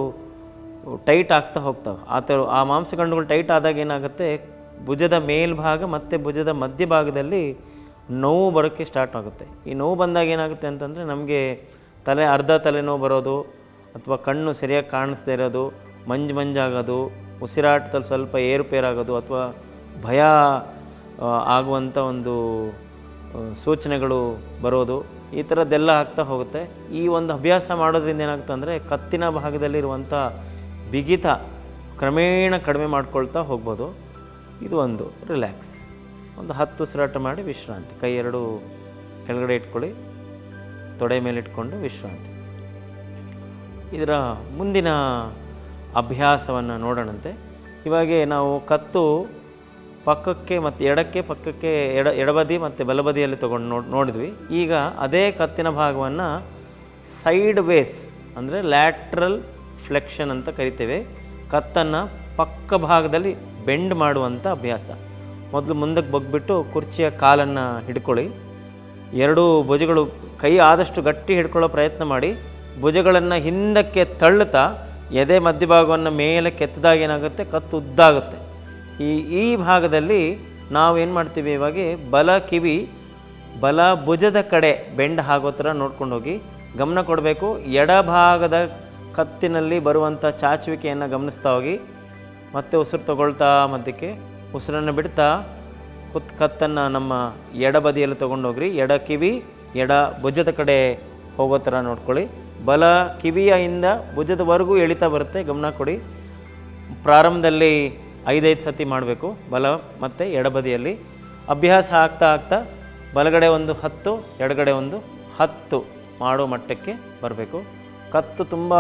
ಟೈಟ್ ಆಗ್ತಾ ಹೋಗ್ತವೆ. ಆ ಥರ ಆ ಮಾಂಸಖಂಡಗಳು ಟೈಟ್ ಆದಾಗ ಏನಾಗುತ್ತೆ, ಭುಜದ ಮೇಲ್ಭಾಗ ಮತ್ತು ಭುಜದ ಮಧ್ಯಭಾಗದಲ್ಲಿ ನೋವು ಬರೋಕ್ಕೆ ಸ್ಟಾರ್ಟ್ ಆಗುತ್ತೆ. ಈ ನೋವು ಬಂದಾಗ ಏನಾಗುತ್ತೆ ಅಂತಂದರೆ ನಮಗೆ ತಲೆ, ಅರ್ಧ ತಲೆನೋವು ಬರೋದು ಅಥವಾ ಕಣ್ಣು ಸರಿಯಾಗಿ ಕಾಣಿಸ್ದೇ ಇರೋದು, ಮಂಜು ಮಂಜಾಗೋದು ಉಸಿರಾಟದಲ್ಲಿ ಸ್ವಲ್ಪ ಏರುಪೇರಾಗೋದು ಅಥವಾ ಭಯ ಆಗುವಂಥ ಒಂದು ಸೂಚನೆಗಳು ಬರೋದು. ಈ ಥರದ್ದೆಲ್ಲ ಆಗ್ತಾ ಹೋಗುತ್ತೆ. ಈ ಒಂದು ಅಭ್ಯಾಸ ಮಾಡೋದ್ರಿಂದ ಏನಾಗುತ್ತೆ ಅಂದರೆ ಕತ್ತಿನ ಭಾಗದಲ್ಲಿರುವಂಥ ಬಿಗಿತ ಕ್ರಮೇಣ ಕಡಿಮೆ ಮಾಡ್ಕೊಳ್ತಾ ಹೋಗ್ಬೋದು. ಇದು ಒಂದು, ರಿಲ್ಯಾಕ್ಸ್. ಒಂದು ಹತ್ತು ಉಸಿರಾಟ ಮಾಡಿ ವಿಶ್ರಾಂತಿ. ಕೈ ಎರಡು ಕೆಳಗಡೆ ಇಟ್ಕೊಳ್ಳಿ, ತೊಡೆ ಮೇಲೆ ಇಟ್ಕೊಂಡು ವಿಶ್ರಾಂತಿ. ಇದರ ಮುಂದಿನ ಅಭ್ಯಾಸವನ್ನು ನೋಡೋಣಂತೆ. ಇವಾಗೆ ನಾವು ಕತ್ತು ಪಕ್ಕಕ್ಕೆ ಮತ್ತು ಎಡಕ್ಕೆ ಪಕ್ಕಕ್ಕೆ ಎಡ, ಎಡಬದಿ ಮತ್ತು ಬಲಬದಿಯಲ್ಲಿ ತೊಗೊಂಡು ನೋಡಿ ನೋಡಿದ್ವಿ. ಈಗ ಅದೇ ಕತ್ತಿನ ಭಾಗವನ್ನು ಸೈಡ್ ವೇಸ್ ಅಂದರೆ ಲ್ಯಾಟ್ರಲ್ ಫ್ಲೆಕ್ಷನ್ ಅಂತ ಕರಿತೇವೆ. ಕತ್ತನ್ನು ಪಕ್ಕ ಭಾಗದಲ್ಲಿ ಬೆಂಡ್ ಮಾಡುವಂಥ ಅಭ್ಯಾಸ. ಮೊದಲು ಮುಂದಕ್ಕೆ ಬಗ್ಬಿಟ್ಟು ಕುರ್ಚಿಯ ಕಾಲನ್ನು ಹಿಡ್ಕೊಳ್ಳಿ. ಎರಡೂ ಭುಜಗಳು ಕೈ ಆದಷ್ಟು ಗಟ್ಟಿ ಹಿಡ್ಕೊಳ್ಳೋ ಪ್ರಯತ್ನ ಮಾಡಿ. ಭುಜಗಳನ್ನು ಹಿಂದಕ್ಕೆ ತಳ್ಳುತ್ತಾ ಎದೆ ಮಧ್ಯಭಾಗವನ್ನು ಮೇಲೆ ಕೆತ್ತದಾಗ ಏನಾಗುತ್ತೆ? ಕತ್ತು ಉದ್ದಾಗುತ್ತೆ. ಈ ಈ ಭಾಗದಲ್ಲಿ ನಾವು ಏನು ಮಾಡ್ತೀವಿ ಇವಾಗ? ಬಲ ಕಿವಿ, ಬಲ ಭುಜದ ಕಡೆ ಬೆಂಡ್ ಆಗೋ ಥರ ನೋಡ್ಕೊಂಡು ಹೋಗಿ ಗಮನ ಕೊಡಬೇಕು. ಎಡಭಾಗದ ಕತ್ತಿನಲ್ಲಿ ಬರುವಂಥ ಚಾಚುವಿಕೆಯನ್ನು ಗಮನಿಸ್ತಾ ಹೋಗಿ. ಮತ್ತೆ ಉಸಿರು ತಗೊಳ್ತಾ ಮಧ್ಯಕ್ಕೆ ಉಸಿರನ್ನು ಬಿಡ್ತಾ ಕುತ್ ಕತ್ತನ್ನು ನಮ್ಮ ಎಡಬದಿಯಲ್ಲಿ ತೊಗೊಂಡೋಗ್ರಿ. ಎಡ ಕಿವಿ, ಎಡ ಭುಜದ ಕಡೆ ಹೋಗೋ ಥರ ನೋಡ್ಕೊಳ್ಳಿ. ಬಲ ಕಿವಿಯಿಂದ ಭುಜದವರೆಗೂ ಎಳಿತಾ ಬರುತ್ತೆ. ಗಮನ ಕೊಡಿ. ಪ್ರಾರಂಭದಲ್ಲಿ ಐದೈದು ಸತಿ ಮಾಡಬೇಕು. ಬಲ ಮತ್ತು ಎಡಬದಿಯಲ್ಲಿ ಅಭ್ಯಾಸ ಆಗ್ತಾ ಆಗ್ತಾ ಬಲಗಡೆ ಒಂದು ಹತ್ತು, ಎಡಗಡೆ ಒಂದು ಹತ್ತು ಮಾಡೋ ಮಟ್ಟಕ್ಕೆ ಬರಬೇಕು. ಕತ್ತು ತುಂಬ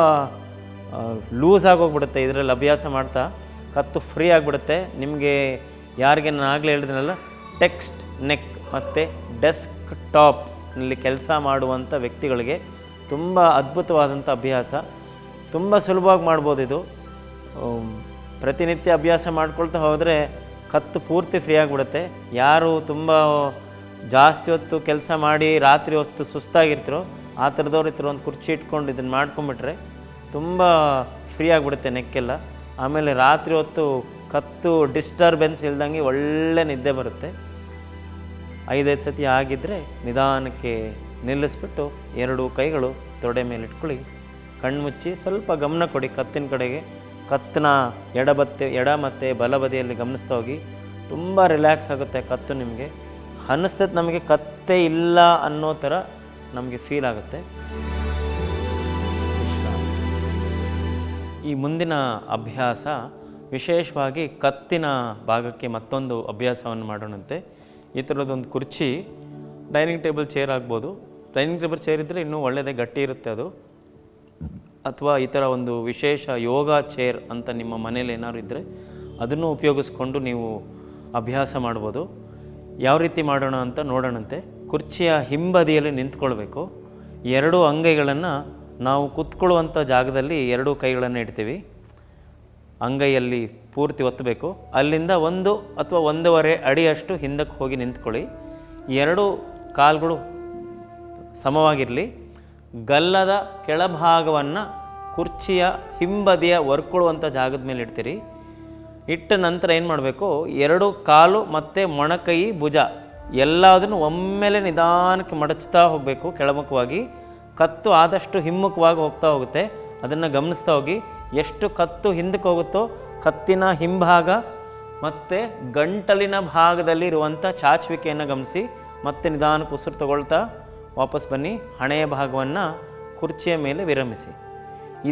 ಲೂಸ್ ಆಗೋಗ್ಬಿಡುತ್ತೆ. ಇದರಲ್ಲಿ ಅಭ್ಯಾಸ ಮಾಡ್ತಾ ಕತ್ತು ಫ್ರೀ ಆಗಿಬಿಡುತ್ತೆ. ನಿಮಗೆ ಯಾರಿಗೆ ನಾನು ಆಗಲೇ ಹೇಳಿದ್ನಲ್ಲ ಟೆಕ್ಸ್ಟ್ ನೆಕ್ ಮತ್ತು ಡೆಸ್ಕ್ ಟಾಪ್ನಲ್ಲಿ ಕೆಲಸ ಮಾಡುವಂಥ ವ್ಯಕ್ತಿಗಳಿಗೆ ತುಂಬ ಅದ್ಭುತವಾದಂಥ ಅಭ್ಯಾಸ. ತುಂಬ ಸುಲಭವಾಗಿ ಮಾಡ್ಬೋದು ಇದು. ಪ್ರತಿನಿತ್ಯ ಅಭ್ಯಾಸ ಮಾಡ್ಕೊಳ್ತಾ ಹೋದರೆ ಕತ್ತು ಪೂರ್ತಿ ಫ್ರೀ ಆಗಿಬಿಡುತ್ತೆ. ಯಾರು ತುಂಬ ಜಾಸ್ತಿ ಹೊತ್ತು ಕೆಲಸ ಮಾಡಿ ರಾತ್ರಿ ಹೊತ್ತು ಸುಸ್ತಾಗಿರ್ತಿರೋ, ಆ ಥರದವ್ರು ಇರ್ತಿರೋ ಒಂದು ಕುರ್ಚಿ ಇಟ್ಕೊಂಡು ಇದನ್ನು ಮಾಡ್ಕೊಂಬಿಟ್ರೆ ತುಂಬ ಫ್ರೀ ಆಗಿಬಿಡುತ್ತೆ ನೆಕ್ಕೆಲ್ಲ ಆಮೇಲೆ ರಾತ್ರಿ ಹೊತ್ತು ಕತ್ತು ಡಿಸ್ಟರ್ಬೆನ್ಸ್ ಇಲ್ದಂಗೆ ಒಳ್ಳೆ ನಿದ್ದೆ ಬರುತ್ತೆ. ಐದೈದು ಸತಿ ಆಗಿದ್ದರೆ ನಿಧಾನಕ್ಕೆ ನಿಲ್ಲಿಸ್ಬಿಟ್ಟು ಎರಡು ಕೈಗಳು ತೊಡೆ ಮೇಲೆ ಇಟ್ಕೊಳ್ಳಿ ಕಣ್ಮುಚ್ಚಿ ಸ್ವಲ್ಪ ಗಮನ ಕೊಡಿ. ಕತ್ತಿನ ಕಡೆಗೆ ಕತ್ತಿನ ಎಡಬತ್ತೆ ಎಡ ಮತ್ತು ಬಲಬದಿಯಲ್ಲಿ ಗಮನಿಸ್ತಾ ಹೋಗಿ. ತುಂಬ ರಿಲ್ಯಾಕ್ಸ್ ಆಗುತ್ತೆ ಕತ್ತು ನಿಮಗೆ. ಅನ್ನಿಸ್ತದೆ ನಮಗೆ ಕತ್ತೆ ಇಲ್ಲ ಅನ್ನೋ ಥರ ನಮಗೆ ಫೀಲ್ ಆಗುತ್ತೆ. ಈ ಮುಂದಿನ ಅಭ್ಯಾಸ ವಿಶೇಷವಾಗಿ ಕತ್ತಿನ ಭಾಗಕ್ಕೆ ಮತ್ತೊಂದು ಅಭ್ಯಾಸವನ್ನು ಮಾಡೋಣಂತೆ. ಈ ಥರದೊಂದು ಕುರ್ಚಿ, ಡೈನಿಂಗ್ ಟೇಬಲ್ ಚೇರ್ ಆಗ್ಬೋದು. ಡೈನಿಂಗ್ ಟೇಬಲ್ ಚೇರ್ ಇದ್ದರೆ ಇನ್ನೂ ಒಳ್ಳೆಯದೇ, ಗಟ್ಟಿ ಇರುತ್ತೆ ಅದು. ಅಥವಾ ಈ ಥರ ಒಂದು ವಿಶೇಷ ಯೋಗ ಚೇರ್ ಅಂತ ನಿಮ್ಮ ಮನೇಲಿ ಏನಾದ್ರು ಇದ್ದರೆ ಅದನ್ನು ಉಪಯೋಗಿಸ್ಕೊಂಡು ನೀವು ಅಭ್ಯಾಸ ಮಾಡ್ಬೋದು. ಯಾವ ರೀತಿ ಮಾಡೋಣ ಅಂತ ನೋಡೋಣಂತೆ. ಕುರ್ಚಿಯ ಹಿಂಬದಿಯಲ್ಲಿ ನಿಂತ್ಕೊಳ್ಬೇಕು. ಎರಡೂ ಅಂಗೈಗಳನ್ನು ನಾವು ಕುತ್ಕೊಳ್ಳುವಂಥ ಜಾಗದಲ್ಲಿ ಎರಡೂ ಕೈಗಳನ್ನು ಇಡ್ತೀವಿ. ಅಂಗೈಯಲ್ಲಿ ಪೂರ್ತಿ ಒತ್ತಬೇಕು. ಅಲ್ಲಿಂದ ಒಂದು ಅಥವಾ ಒಂದೂವರೆ ಅಡಿಯಷ್ಟು ಹಿಂದಕ್ಕೆ ಹೋಗಿ ನಿಂತ್ಕೊಳ್ಳಿ. ಎರಡು ಕಾಲುಗಳು ಸಮವಾಗಿರಲಿ. ಗಲ್ಲದ ಕೆಳಭಾಗವನ್ನು ಕುರ್ಚಿಯ ಹಿಂಬದಿಯ ಒರ್ಕೊಳ್ಳುವಂಥ ಜಾಗದ ಮೇಲೆ ಇಡ್ತೀರಿ. ಇಟ್ಟ ನಂತರ ಏನು ಮಾಡಬೇಕು? ಎರಡು ಕಾಲು ಮತ್ತು ಮೊಣಕೈ ಭುಜ ಎಲ್ಲದನ್ನು ಒಮ್ಮೆಲೆ ನಿಧಾನಕ್ಕೆ ಮಡಚ್ತಾ ಹೋಗಬೇಕು. ಕೆಳಮುಖವಾಗಿ ಕತ್ತು ಆದಷ್ಟು ಹಿಮ್ಮುಖವಾಗಿ ಹೋಗ್ತಾ ಹೋಗುತ್ತೆ. ಅದನ್ನು ಗಮನಿಸ್ತಾ ಹೋಗಿ, ಎಷ್ಟು ಕತ್ತು ಹಿಂದಕ್ಕೆ ಹೋಗುತ್ತೋ, ಕತ್ತಿನ ಹಿಂಭಾಗ ಮತ್ತು ಗಂಟಲಿನ ಭಾಗದಲ್ಲಿ ಇರುವಂಥ ಚಾಚುವಿಕೆಯನ್ನು ಗಮನಿಸಿ, ಮತ್ತೆ ನಿಧಾನಕ್ಕೆ ಉಸಿರು ತಗೊಳ್ತಾ ವಾಪಸ್ ಬನ್ನಿ, ಹಣೆಯ ಭಾಗವನ್ನು ಕುರ್ಚಿಯ ಮೇಲೆ ವಿರಮಿಸಿ.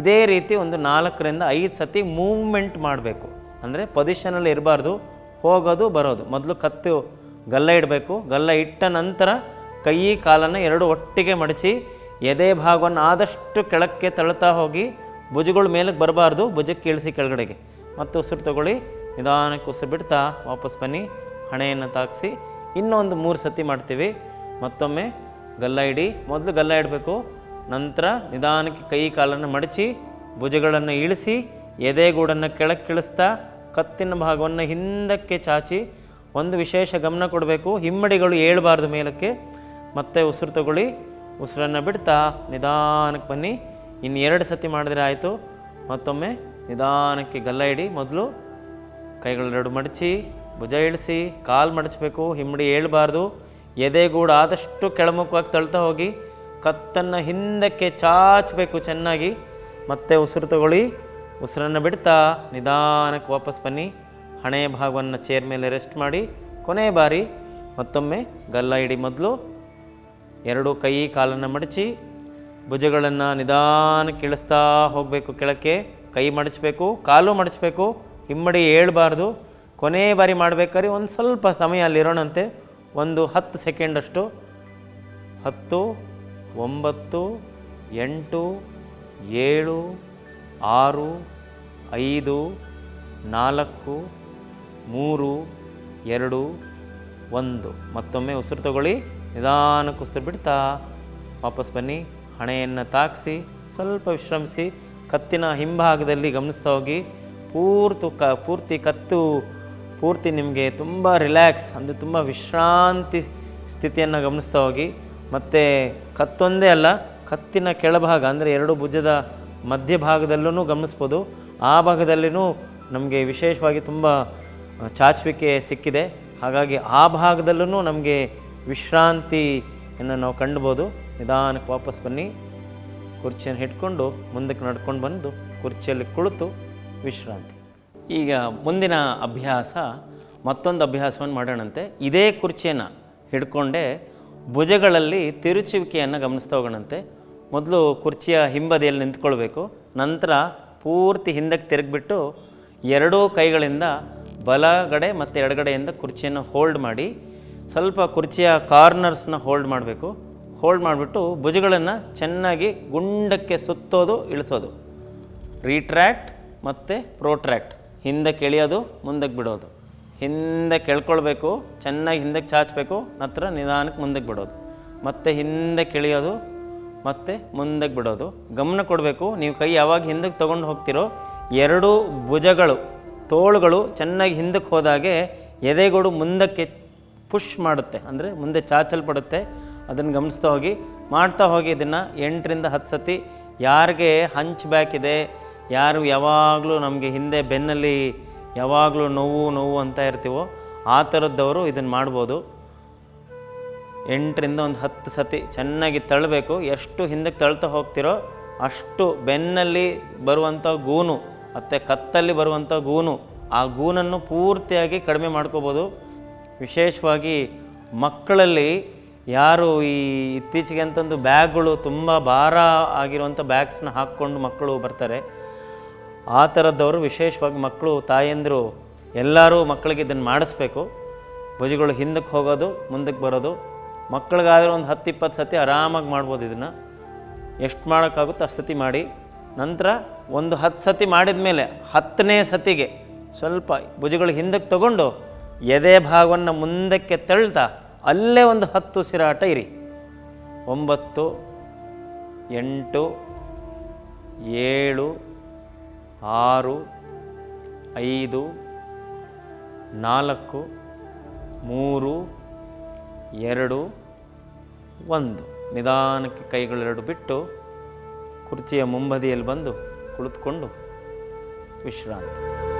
ಇದೇ ರೀತಿ ಒಂದು ನಾಲ್ಕರಿಂದ ಐದು ಸತಿ ಮೂವ್ಮೆಂಟ್ ಮಾಡಬೇಕು. ಅಂದರೆ ಪೊಸಿಷನಲ್ಲಿ ಇರಬಾರ್ದು, ಹೋಗೋದು, ಬರೋದು. ಮೊದಲು ಕತ್ತು ಗಲ್ಲ ಇಡಬೇಕು, ಗಲ್ಲ ಇಟ್ಟ ನಂತರ ಕೈ ಕಾಲನ್ನು ಎರಡು ಒಟ್ಟಿಗೆ ಮಡಚಿ ಎದೆ ಭಾಗವನ್ನು ಆದಷ್ಟು ಕೆಳಕ್ಕೆ ತಳ್ತಾ ಹೋಗಿ ಭುಜಗಳು ಮೇಲಕ್ಕೆ ಬರಬಾರ್ದು ಭುಜಕ್ಕೆ ಇಳಿಸಿ ಕೆಳಗಡೆಗೆ. ಮತ್ತು ಉಸಿರು ತಗೊಳ್ಳಿ, ನಿಧಾನಕ್ಕೆ ಉಸಿರು ಬಿಡ್ತಾ ವಾಪಸ್ ಬನ್ನಿ, ಹಣೆಯನ್ನು ತಾಗಿಸಿ ಇನ್ನೊಂದು ಮೂರು ಸತಿ ಮಾಡ್ತೀವಿ. ಮತ್ತೊಮ್ಮೆ ಗಲ್ಲ ಇಡಿ. ಮೊದಲು ಗಲ್ಲ ಇಡಬೇಕು, ನಂತರ ನಿಧಾನಕ್ಕೆ ಕೈ ಕಾಲನ್ನು ಮಡಚಿ, ಭುಜಗಳನ್ನು ಇಳಿಸಿ ಎದೆಗೂಡನ್ನು ಕೆಳಕ್ಕಿಳಿಸ್ತಾ ಕತ್ತಿನ ಭಾಗವನ್ನು ಹಿಂದಕ್ಕೆ ಚಾಚಿ, ಒಂದು ವಿಶೇಷ ಗಮನ ಕೊಡಬೇಕು. ಹಿಮ್ಮಡಿಗಳು ಏಳಬಾರ್ದು ಮೇಲಕ್ಕೆ. ಮತ್ತೆ ಉಸಿರು ತಗೊಳ್ಳಿ. ಉಸಿರನ್ನು ಬಿಡ್ತಾ ನಿಧಾನಕ್ಕೆ ಬನ್ನಿ. ಇನ್ನು ಎರಡು ಸತಿ ಮಾಡಿದ್ರೆ ಆಯಿತು. ಮತ್ತೊಮ್ಮೆ ನಿಧಾನಕ್ಕೆ ಗಲ್ಲ ಇಡಿ ಮೊದಲು ಕೈಗಳೆರಡು ಮಡಚಿ, ಭುಜ ಇಳಿಸಿ, ಕಾಲು ಮಡಚಬೇಕು, ಹಿಮ್ಮಡಿ ಏಳಬಾರ್ದು. ಎದೆಗೂಡ ಆದಷ್ಟು ಕೆಳಮುಖವಾಗಿ ತಳ್ತಾ ಹೋಗಿ, ಕತ್ತನ್ನು ಹಿಂದಕ್ಕೆ ಚಾಚಬೇಕು ಚೆನ್ನಾಗಿ. ಮತ್ತೆ ಉಸಿರು ತಗೊಳ್ಳಿ. ಉಸಿರನ್ನು ಬಿಡ್ತಾ ನಿಧಾನಕ್ಕೆ ವಾಪಸ್ ಬನ್ನಿ. ಹಣೆಯ ಭಾಗವನ್ನು ಚೇರ್ ಮೇಲೆ ರೆಸ್ಟ್ ಮಾಡಿ. ಕೊನೆಯ ಬಾರಿ ಮತ್ತೊಮ್ಮೆ ಗಲ್ಲ ಇಡಿ ಮೊದಲು ಎರಡು ಕೈ ಕಾಲನ್ನು ಮಡಚಿ ಭುಜಗಳನ್ನು ನಿಧಾನಕ್ಕೆ ಇಳಿಸ್ತಾ ಹೋಗಬೇಕು ಕೆಳಕ್ಕೆ. ಕೈ ಮಡಚಬೇಕು, ಕಾಲು ಮಡಚಬೇಕು, ಹಿಮ್ಮಡಿ ಏಳಬಾರ್ದು. ಕೊನೆ ಬಾರಿ ಮಾಡಬೇಕಾದ್ರೆ ಒಂದು ಸ್ವಲ್ಪ ಸಮಯ ಅಲ್ಲಿರೋಣಂತೆ ಒಂದು ಹತ್ತು ಸೆಕೆಂಡಷ್ಟು ಹತ್ತು, ಒಂಬತ್ತು, ಎಂಟು, ಏಳು, ಆರು, ಐದು, ನಾಲ್ಕು, ಮೂರು, ಎರಡು, ಒಂದು. ಮತ್ತೊಮ್ಮೆ ಉಸಿರು ತಗೊಳ್ಳಿ. ಉಸಿರು ಬಿಡ್ತಾ ವಾಪಸ್ ಬನ್ನಿ. ಹಣೆಯನ್ನು ತಾಕಿಸಿ, ಸ್ವಲ್ಪ ವಿಶ್ರಮಿಸಿ, ಕತ್ತಿನ ಹಿಂಭಾಗದಲ್ಲಿ ಗಮನಿಸ್ತಾ ಹೋಗಿ. ಪೂರ್ತಿ ಕ, ಪೂರ್ತಿ ಕತ್ತು, ಪೂರ್ತಿ ನಿಮಗೆ ತುಂಬ ರಿಲ್ಯಾಕ್ಸ್ ಅಂದರೆ ತುಂಬ ವಿಶ್ರಾಂತಿ ಸ್ಥಿತಿಯನ್ನು ಗಮನಿಸ್ತಾ ಹೋಗಿ. ಮತ್ತು ಕತ್ತೊಂದೇ ಅಲ್ಲ, ಕತ್ತಿನ ಕೆಳಭಾಗ, ಅಂದರೆ ಎರಡು ಭುಜದ ಮಧ್ಯಭಾಗದಲ್ಲೂ ಗಮನಿಸ್ಬೋದು. ಆ ಭಾಗದಲ್ಲಿನೂ ನಮಗೆ ವಿಶೇಷವಾಗಿ ತುಂಬ ಚಾಚುವಿಕೆ ಸಿಕ್ಕಿದೆ. ಹಾಗಾಗಿ ಆ ಭಾಗದಲ್ಲೂ ನಮಗೆ ವಿಶ್ರಾಂತಿಯನ್ನು ನಾವು ಕಂಡ್ಬೋದು. ನಿಧಾನಕ್ಕೆ ವಾಪಸ್ ಬನ್ನಿ. ಕುರ್ಚಿಯನ್ನು ಹಿಡ್ಕೊಂಡು ಮುಂದಕ್ಕೆ ನಡ್ಕೊಂಡು ಬಂದು ಕುರ್ಚಿಯಲ್ಲಿ ಕುಳಿತು ವಿಶ್ರಾಂತಿ. ಈಗ ಮುಂದಿನ ಅಭ್ಯಾಸ, ಮತ್ತೊಂದು ಅಭ್ಯಾಸವನ್ನು ಮಾಡೋಣಂತೆ. ಇದೇ ಕುರ್ಚಿಯನ್ನು ಹಿಡ್ಕೊಂಡೇ ಭುಜಗಳಲ್ಲಿ ತಿರುಚುವಿಕೆಯನ್ನು ಗಮನಿಸ್ತಾ ಹೋಗೋಣಂತೆ. ಮೊದಲು ಕುರ್ಚಿಯ ಹಿಂಬದಿಯಲ್ಲಿ ನಿಂತ್ಕೊಳ್ಬೇಕು. ನಂತರ ಪೂರ್ತಿ ಹಿಂದಕ್ಕೆ ತಿರುಗಿಬಿಟ್ಟು ಎರಡೂ ಕೈಗಳಿಂದ ಬಲಗಡೆ ಮತ್ತು ಎಡಗಡೆಯಿಂದ ಕುರ್ಚಿಯನ್ನು ಹೋಲ್ಡ್ ಮಾಡಿ ಸ್ವಲ್ಪ ಕುರ್ಚಿಯ ಕಾರ್ನರ್ಸ್ನ ಹೋಲ್ಡ್ ಮಾಡಬೇಕು. ಹೋಲ್ಡ್ ಮಾಡಿಬಿಟ್ಟು ಭುಜಗಳನ್ನು ಚೆನ್ನಾಗಿ ಗುಂಡಕ್ಕೆ ಸುತ್ತೋದು, ಇಳಿಸೋದು. ರೀಟ್ರ್ಯಾಕ್ಟ್ ಮತ್ತು ಪ್ರೋಟ್ರ್ಯಾಕ್ಟ್ ಹಿಂದಕ್ಕೆ ಎಳೆಯೋದು, ಮುಂದಕ್ಕೆ ಬಿಡೋದು. ಹಿಂದೆ ಕೆಳ್ಕೊಳ್ಬೇಕು ಚೆನ್ನಾಗಿ ಹಿಂದಕ್ಕೆ ಚಾಚಬೇಕು, ನಂತರ ನಿಧಾನಕ್ಕೆ ಮುಂದಕ್ಕೆ ಬಿಡೋದು. ಮತ್ತೆ ಹಿಂದೆ ಎಳೆಯೋದು, ಮತ್ತು ಮುಂದಕ್ಕೆ ಬಿಡೋದು. ಗಮನ ಕೊಡಬೇಕು, ನೀವು ಕೈ ಯಾವಾಗ ಹಿಂದಕ್ಕೆ ತೊಗೊಂಡು ಹೋಗ್ತಿರೋ, ಎರಡೂ ಭುಜಗಳು, ತೋಳುಗಳು ಚೆನ್ನಾಗಿ ಹಿಂದಕ್ಕೆ ಹೋದಾಗೆ ಎದೆಗೋಡು ಮುಂದಕ್ಕೆ ಪುಷ್ ಮಾಡುತ್ತೆ, ಅಂದರೆ ಮುಂದೆ ಚಾಚಲ್ಪಡುತ್ತೆ. ಅದನ್ನು ಗಮನಿಸ್ತಾ ಹೋಗಿ. ಮಾಡ್ತಾ ಹೋಗಿ ಇದನ್ನು ಎಂಟರಿಂದ ಹತ್ತು ಸತಿ. ಯಾರಿಗೆ ಹಂಚ್ ಬ್ಯಾಕ್ ಇದೆ, ಯಾರು ಯಾವಾಗಲೂ ನಮಗೆ ಹಿಂದೆ ಬೆನ್ನಲ್ಲಿ ಯಾವಾಗಲೂ ನೋವು ನೋವು ಅಂತ ಇರ್ತೀವೋ, ಆ ಥರದ್ದವರು ಇದನ್ನು ಮಾಡ್ಬೋದು. ಎಂಟರಿಂದ ಒಂದು ಹತ್ತು ಸತಿ ಚೆನ್ನಾಗಿ ತಳ್ಳಬೇಕು. ಎಷ್ಟು ಹಿಂದಕ್ಕೆ ತಳ್ತಾ ಹೋಗ್ತಿರೋ ಅಷ್ಟು ಬೆನ್ನಲ್ಲಿ ಬರುವಂಥ ಗೂನು, ಮತ್ತು ಕತ್ತಲ್ಲಿ ಬರುವಂಥ ಗೂನು, ಆ ಗೂನನ್ನು ಪೂರ್ತಿಯಾಗಿ ಕಡಿಮೆ ಮಾಡ್ಕೋಬೋದು. ವಿಶೇಷವಾಗಿ ಮಕ್ಕಳಲ್ಲಿ ಯಾರು ಈ ಇತ್ತೀಚೆಗೆ ಅಂತಂದು ಬ್ಯಾಗ್ಗಳು ತುಂಬ ಭಾರ ಆಗಿರುವಂಥ ಬ್ಯಾಗ್ಸ್ನ ಹಾಕ್ಕೊಂಡು ಮಕ್ಕಳು ಬರ್ತಾರೆ. ಆ ಥರದ್ದವರು ವಿಶೇಷವಾಗಿ ಮಕ್ಕಳು, ತಾಯಂದಿರು ಎಲ್ಲರೂ ಮಕ್ಕಳಿಗೆ ಇದನ್ನು ಮಾಡಿಸ್ಬೇಕು. ಭುಜಗಳು ಹಿಂದಕ್ಕೆ ಹೋಗೋದು, ಮುಂದಕ್ಕೆ ಬರೋದು. ಮಕ್ಕಳಿಗಾದ್ರೆ ಒಂದು ಹತ್ತು, ಇಪ್ಪತ್ತು ಸತಿ ಆರಾಮಾಗಿ ಮಾಡ್ಬೋದು ಇದನ್ನು. ಎಷ್ಟು ಮಾಡೋಕ್ಕಾಗುತ್ತೋ ಅಷ್ಟು ಸತಿ ಮಾಡಿ. ನಂತರ ಒಂದು ಹತ್ತು ಸತಿ ಮಾಡಿದ ಮೇಲೆ ಹತ್ತನೇ ಸತಿಗೆ ಸ್ವಲ್ಪ ಭುಜಗಳು ಹಿಂದಕ್ಕೆ ತಗೊಂಡು ಎದೆ ಭಾಗವನ್ನು ಮುಂದಕ್ಕೆ ತಳ್ತಾ ಅಲ್ಲೇ ಒಂದು ಹತ್ತು ಸಿರಾಟ ಇರಿ. ಒಂಬತ್ತು, ಎಂಟು, ಏಳು, ಆರು, ಐದು, ನಾಲ್ಕು, ಮೂರು, ಎರಡು, ಒಂದು. ನಿಧಾನಕ್ಕೆ ಕೈಗಳೆರಡು ಬಿಟ್ಟು ಕುರ್ಚಿಯ ಮುಂಬದಿಯಲ್ಲಿ ಬಂದು ಕುಳಿತುಕೊಂಡು ವಿಶ್ರಾಂತಿ.